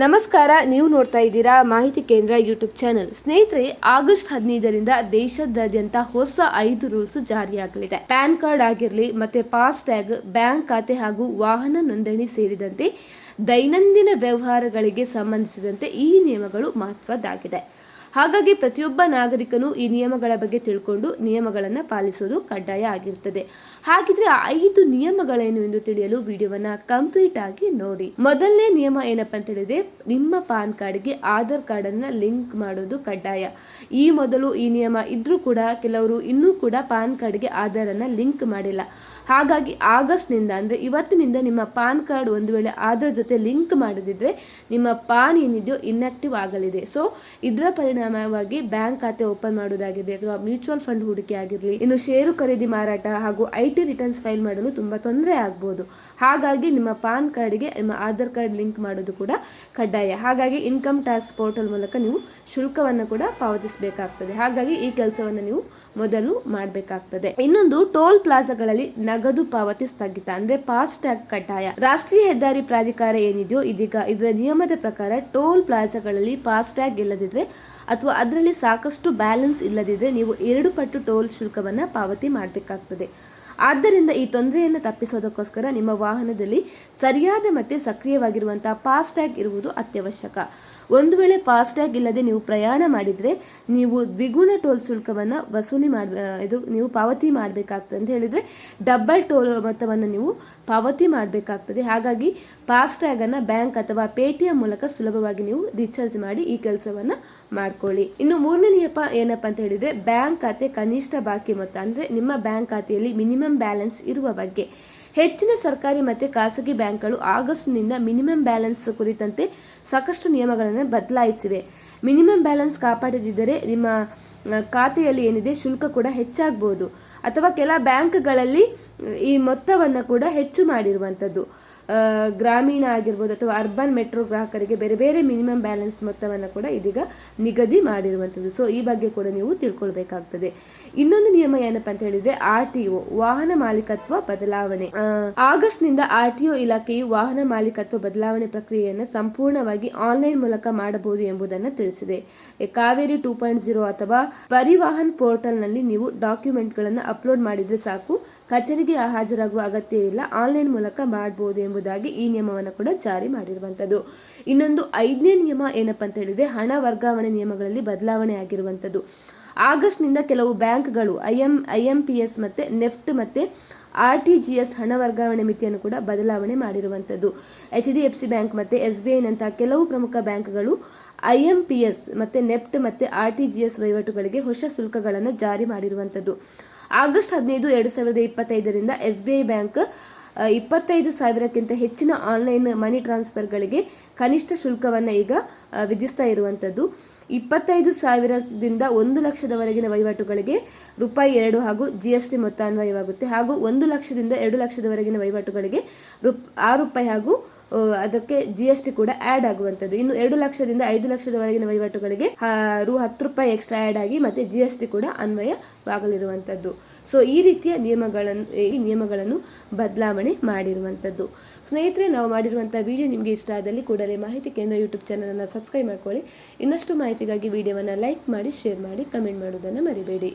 ನಮಸ್ಕಾರ, ನೀವು ನೋಡ್ತಾ ಇದ್ದೀರಾ ಮಾಹಿತಿ ಕೇಂದ್ರ ಯೂಟ್ಯೂಬ್ ಚಾನೆಲ್. ಸ್ನೇಹಿತರೆ, ಆಗಸ್ಟ್ ಹದಿನೈದರಿಂದ ದೇಶದಾದ್ಯಂತ ಹೊಸ ಐದು ರೂಲ್ಸ್ ಜಾರಿಯಾಗಲಿದೆ. ಪ್ಯಾನ್ ಕಾರ್ಡ್ ಆಗಿರಲಿ, ಮತ್ತೆ ಫಾಸ್ಟ್ಯಾಗ್ ಬ್ಯಾಂಕ್ ಖಾತೆ ಹಾಗೂ ವಾಹನ ನೋಂದಣಿ ಸೇರಿದಂತೆ ದೈನಂದಿನ ವ್ಯವಹಾರಗಳಿಗೆ ಸಂಬಂಧಿಸಿದಂತೆ ಈ ನಿಯಮಗಳು ಮಹತ್ವದ್ದಾಗಿದೆ. ಹಾಗಾಗಿ ಪ್ರತಿಯೊಬ್ಬ ನಾಗರಿಕನು ಈ ನಿಯಮಗಳ ಬಗ್ಗೆ ತಿಳ್ಕೊಂಡು ನಿಯಮಗಳನ್ನು ಪಾಲಿಸೋದು ಕಡ್ಡಾಯ ಆಗಿರ್ತದೆ. ಹಾಗಿದ್ರೆ ಐದು ನಿಯಮಗಳೇನು ಎಂದು ತಿಳಿಯಲು ವಿಡಿಯೋವನ್ನ ಕಂಪ್ಲೀಟ್ ಆಗಿ ನೋಡಿ. ಮೊದಲನೇ ನಿಯಮ ಏನಪ್ಪಾ ಅಂತ ಹೇಳಿದ್ರೆ ನಿಮ್ಮ ಪಾನ್ ಕಾರ್ಡ್ಗೆ ಆಧಾರ್ ಕಾರ್ಡ್ ಅನ್ನ ಲಿಂಕ್ ಮಾಡೋದು ಕಡ್ಡಾಯ. ಈ ಮೊದಲು ಈ ನಿಯಮ ಇದ್ರೂ ಕೂಡ ಕೆಲವರು ಇನ್ನೂ ಕೂಡ ಪಾನ್ ಕಾರ್ಡ್ಗೆ ಆಧಾರ್ ಅನ್ನ ಲಿಂಕ್ ಮಾಡಿಲ್ಲ. ಹಾಗಾಗಿ ಆಗಸ್ಟ್ನಿಂದ ಅಂದರೆ ಇವತ್ತಿನಿಂದ ನಿಮ್ಮ ಪಾನ್ ಕಾರ್ಡ್ ಒಂದು ವೇಳೆ ಆಧಾರ್ ಜೊತೆ ಲಿಂಕ್ ಮಾಡದಿದ್ರೆ ನಿಮ್ಮ ಪಾನ್ ಏನಿದೆಯೋ ಇನ್ಆಕ್ಟಿವ್ ಆಗಲಿದೆ. ಸೊ ಇದರ ಪರಿಣಾಮವಾಗಿ ಬ್ಯಾಂಕ್ ಖಾತೆ ಓಪನ್ ಮಾಡೋದಾಗಿದೆ ಅಥವಾ ಮ್ಯೂಚುವಲ್ ಫಂಡ್ ಹೂಡಿಕೆ ಆಗಿರಲಿ, ಇನ್ನು ಷೇರು ಖರೀದಿ ಮಾರಾಟ ಹಾಗೂ ಐ ಟಿ ರಿಟರ್ನ್ಸ್ ಫೈಲ್ ಮಾಡಲು ತುಂಬ ತೊಂದರೆ ಆಗ್ಬೋದು. ಹಾಗಾಗಿ ನಿಮ್ಮ ಪಾನ್ ಕಾರ್ಡ್ಗೆ ನಿಮ್ಮ ಆಧಾರ್ ಕಾರ್ಡ್ ಲಿಂಕ್ ಮಾಡೋದು ಕೂಡ ಕಡ್ಡಾಯ. ಹಾಗಾಗಿ ಇನ್ಕಮ್ ಟ್ಯಾಕ್ಸ್ ಪೋರ್ಟಲ್ ಮೂಲಕ ನೀವು ಶುಲ್ಕವನ್ನು ಕೂಡ ಪಾವತಿಸಬೇಕಾಗ್ತದೆ. ಹಾಗಾಗಿ ಈ ಕೆಲಸವನ್ನು ನೀವು ಮೊದಲು ಮಾಡಬೇಕಾಗ್ತದೆ. ಇನ್ನೊಂದು, ಟೋಲ್ ಪ್ಲಾಜಾಗಳಲ್ಲಿ ನಗದು ಪಾವತಿ ಸ್ಥಗಿತ, ಅಂದ್ರೆ ಫಾಸ್ಟ್ಯಾಗ್ ಕಡ್ಡಾಯ. ರಾಷ್ಟ್ರೀಯ ಹೆದ್ದಾರಿ ಪ್ರಾಧಿಕಾರ ಏನಿದೆಯೋ ಇದೀಗ ಇದರ ನಿಯಮದ ಪ್ರಕಾರ ಟೋಲ್ ಪ್ಲಾಜಾಗಳಲ್ಲಿ ಫಾಸ್ಟ್ಯಾಗ್ ಇಲ್ಲದಿದ್ರೆ ಅಥವಾ ಅದರಲ್ಲಿ ಸಾಕಷ್ಟು ಬ್ಯಾಲೆನ್ಸ್ ಇಲ್ಲದಿದ್ದರೆ ನೀವು ಎರಡು ಪಟ್ಟು ಟೋಲ್ ಶುಲ್ಕವನ್ನು ಪಾವತಿ ಮಾಡಬೇಕಾಗ್ತದೆ. ಆದ್ದರಿಂದ ಈ ತೊಂದರೆಯನ್ನು ತಪ್ಪಿಸೋದಕ್ಕೋಸ್ಕರ ನಿಮ್ಮ ವಾಹನದಲ್ಲಿ ಸರಿಯಾದ ಮತ್ತು ಸಕ್ರಿಯವಾಗಿರುವಂಥ ಫಾಸ್ಟ್ಯಾಗ್ ಇರುವುದು ಅತ್ಯವಶ್ಯಕ. ಒಂದು ವೇಳೆ ಫಾಸ್ಟ್ಯಾಗ್ ಇಲ್ಲದೆ ನೀವು ಪ್ರಯಾಣ ಮಾಡಿದರೆ ನೀವು ದ್ವಿಗುಣ ಟೋಲ್ ಶುಲ್ಕವನ್ನು ವಸೂಲಿ ಮಾಡ ಇದು ನೀವು ಪಾವತಿ ಮಾಡಬೇಕಾಗ್ತದೆ ಅಂತ ಹೇಳಿದರೆ ಡಬಲ್ ಟೋಲ್ ಮೊತ್ತವನ್ನು ನೀವು ಪಾವತಿ ಮಾಡಬೇಕಾಗ್ತದೆ. ಹಾಗಾಗಿ ಫಾಸ್ಟ್ಯಾಗನ್ನು ಬ್ಯಾಂಕ್ ಅಥವಾ ಪೇಟಿಎಂ ಮೂಲಕ ಸುಲಭವಾಗಿ ನೀವು ರೀಚಾರ್ಜ್ ಮಾಡಿ ಈ ಕೆಲಸವನ್ನು ಮಾಡ್ಕೊಳ್ಳಿ. ಇನ್ನು ಮೂರನೇಯಪ್ಪ ಏನಪ್ಪ ಅಂತ ಹೇಳಿದರೆ ಬ್ಯಾಂಕ್ ಖಾತೆ ಕನಿಷ್ಠ ಬಾಕಿ ಮೊತ್ತ ಅಂದರೆ ನಿಮ್ಮ ಬ್ಯಾಂಕ್ ಖಾತೆಯಲ್ಲಿ ಮಿನಿಮಮ್ ಬ್ಯಾಲೆನ್ಸ್ ಇರುವ ಬಗ್ಗೆ. ಹೆಚ್ಚಿನ ಸರ್ಕಾರಿ ಮತ್ತು ಖಾಸಗಿ ಬ್ಯಾಂಕ್ಗಳು ಆಗಸ್ಟ್ನಿಂದ ಮಿನಿಮಮ್ ಬ್ಯಾಲೆನ್ಸ್ ಕುರಿತಂತೆ ಸಾಕಷ್ಟು ನಿಯಮಗಳನ್ನು ಬದಲಾಯಿಸಿವೆ. ಮಿನಿಮಮ್ ಬ್ಯಾಲೆನ್ಸ್ ಕಾಪಾಡದಿದ್ದರೆ ನಿಮ್ಮ ಖಾತೆಯಲ್ಲಿ ಏನಿದೆ ಶುಲ್ಕ ಕೂಡ ಹೆಚ್ಚಾಗ್ಬೋದು. ಅಥವಾ ಕೆಲ ಬ್ಯಾಂಕ್ಗಳಲ್ಲಿ ಈ ಮೊತ್ತವನ್ನು ಕೂಡ ಹೆಚ್ಚು ಮಾಡಿರುವಂಥದ್ದು. ಗ್ರಾಮೀಣ ಆಗಿರ್ಬೋದು ಅಥವಾ ಅರ್ಬನ್ ಮೆಟ್ರೋ ಗ್ರಾಹಕರಿಗೆ ಬೇರೆ ಬೇರೆ ಮಿನಿಮಮ್ ಬ್ಯಾಲೆನ್ಸ್ ಮೊತ್ತವನ್ನು ಕೂಡ ಇದೀಗ ನಿಗದಿ ಮಾಡಿರುವಂಥದ್ದು. ಸೊ ಈ ಬಗ್ಗೆ ಕೂಡ ನೀವು ತಿಳ್ಕೊಳ್ಬೇಕಾಗ್ತದೆ. ಇನ್ನೊಂದು ನಿಯಮ ಏನಪ್ಪ ಅಂತ ಹೇಳಿದ್ರೆ, ಆರ್ ಟಿ ಒ, ವಾಹನ ಮಾಲೀಕತ್ವ ಬದಲಾವಣೆ. ಆಗಸ್ಟ್ನಿಂದ ಆರ್ ಟಿ ಒ ಇಲಾಖೆಯು ವಾಹನ ಮಾಲೀಕತ್ವ ಬದಲಾವಣೆ ಪ್ರಕ್ರಿಯೆಯನ್ನು ಸಂಪೂರ್ಣವಾಗಿ ಆನ್ಲೈನ್ ಮೂಲಕ ಮಾಡಬಹುದು ಎಂಬುದನ್ನು ತಿಳಿಸಿದೆ. ಕಾವೇರಿ ಟೂ ಪಾಯಿಂಟ್ ಜೀರೋ ಅಥವಾ ಪರಿವಾಹನ್ ಪೋರ್ಟಲ್ನಲ್ಲಿ ನೀವು ಡಾಕ್ಯುಮೆಂಟ್ಗಳನ್ನು ಅಪ್ಲೋಡ್ ಮಾಡಿದ್ರೆ ಸಾಕು. ಕಚೇರಿಗೆ ಹಾಜರಾಗುವ ಅಗತ್ಯ ಇಲ್ಲ. ಆನ್ಲೈನ್ ಮೂಲಕ ಮಾಡಬಹುದು ಎಂಬುದಾಗಿ ಈ ನಿಯಮವನ್ನು ಕೂಡ ಜಾರಿ ಮಾಡಿರುವಂಥದ್ದು. ಇನ್ನೊಂದು, ಐದನೇ ನಿಯಮ ಏನಪ್ಪ ಅಂತ ಹೇಳಿದ್ರೆ ಹಣ ವರ್ಗಾವಣೆ ನಿಯಮಗಳಲ್ಲಿ ಬದಲಾವಣೆ ಆಗಿರುವಂಥದ್ದು. ಆಗಸ್ಟ್ನಿಂದ ಕೆಲವು ಬ್ಯಾಂಕ್ಗಳು I M I M P S ಮತ್ತು ನೆಫ್ಟ್ ಮತ್ತು ಆರ್ ಟಿ ಜಿ ಎಸ್ ಹಣ ವರ್ಗಾವಣೆ ಮಿತಿಯನ್ನು ಕೂಡ ಬದಲಾವಣೆ ಮಾಡಿರುವಂಥದ್ದು. H D F C bank ಮತ್ತು ಎಸ್ ಬಿ ಐನಂತಹ ಕೆಲವು ಪ್ರಮುಖ ಬ್ಯಾಂಕ್ಗಳು ಐ ಎಂ ಪಿ ಎಸ್ ಮತ್ತು ನೆಫ್ಟ್ ಮತ್ತು ಆರ್ ಟಿ ಜಿ ಎಸ್ ವಹಿವಾಟುಗಳಿಗೆ ಹೊಸ ಶುಲ್ಕಗಳನ್ನು ಜಾರಿ ಮಾಡಿರುವಂಥದ್ದು. ಆಗಸ್ಟ್ ಹದಿನೈದು, ಎರಡು ಸಾವಿರದ ಇಪ್ಪತ್ತೈದರಿಂದ ಎಸ್ ಬಿ ಐ ಬ್ಯಾಂಕ್ ಇಪ್ಪತ್ತೈದು ಸಾವಿರಕ್ಕಿಂತ ಹೆಚ್ಚಿನ ಆನ್ಲೈನ್ ಮನಿ ಟ್ರಾನ್ಸ್ಫರ್ಗಳಿಗೆ ಕನಿಷ್ಠ ಶುಲ್ಕವನ್ನು ಈಗ ವಿಧಿಸ್ತಾ ಇರುವಂಥದ್ದು. ಇಪ್ಪತ್ತೈದು ಸಾವಿರದಿಂದ ಒಂದು ಲಕ್ಷದವರೆಗಿನ ವಹಿವಾಟುಗಳಿಗೆ ರೂಪಾಯಿ ಎರಡು ಹಾಗೂ ಜಿ ಎಸ್ ಟಿ ಮೊತ್ತ ಅನ್ವಯವಾಗುತ್ತೆ ಹಾಗೂ ಒಂದು ಲಕ್ಷದಿಂದ ಎರಡು ಲಕ್ಷದವರೆಗಿನ ವಹಿವಾಟುಗಳಿಗೆ ರೂಪ್ ಆರು ರೂಪಾಯಿ ಹಾಗೂ ಅದಕ್ಕೆ ಜಿ ಎಸ್ ಟಿ ಕೂಡ ಆ್ಯಡ್ ಆಗುವಂಥದ್ದು. ಇನ್ನು ಎರಡು ಲಕ್ಷದಿಂದ ಐದು ಲಕ್ಷದವರೆಗಿನ ವಹಿವಾಟುಗಳಿಗೆ ರು ಹತ್ತು ರೂಪಾಯಿ ಎಕ್ಸ್ಟ್ರಾ ಆ್ಯಡ್ ಆಗಿ ಮತ್ತೆ ಜಿ ಎಸ್ ಟಿ ಕೂಡ ಅನ್ವಯವಾಗಲಿರುವಂಥದ್ದು. ಸೊ ಈ ರೀತಿಯ ನಿಯಮಗಳನ್ನು ಈ ನಿಯಮಗಳನ್ನು ಬದಲಾವಣೆ ಮಾಡಿರುವಂಥದ್ದು. ಸ್ನೇಹಿತರೆ, ನಾವು ಮಾಡಿರುವಂಥ ವಿಡಿಯೋ ನಿಮಗೆ ಇಷ್ಟ ಆದಲ್ಲಿ ಕೂಡಲೇ ಮಾಹಿತಿ ಕೇಂದ್ರ ಯೂಟ್ಯೂಬ್ ಚಾನಲನ್ನು ಸಬ್ಸ್ಕ್ರೈಬ್ ಮಾಡ್ಕೊಳ್ಳಿ. ಇನ್ನಷ್ಟು ಮಾಹಿತಿಗಾಗಿ ವಿಡಿಯೋವನ್ನು ಲೈಕ್ ಮಾಡಿ ಶೇರ್ ಮಾಡಿ ಕಮೆಂಟ್ ಮಾಡೋದನ್ನು ಮರಿಬೇಡಿ.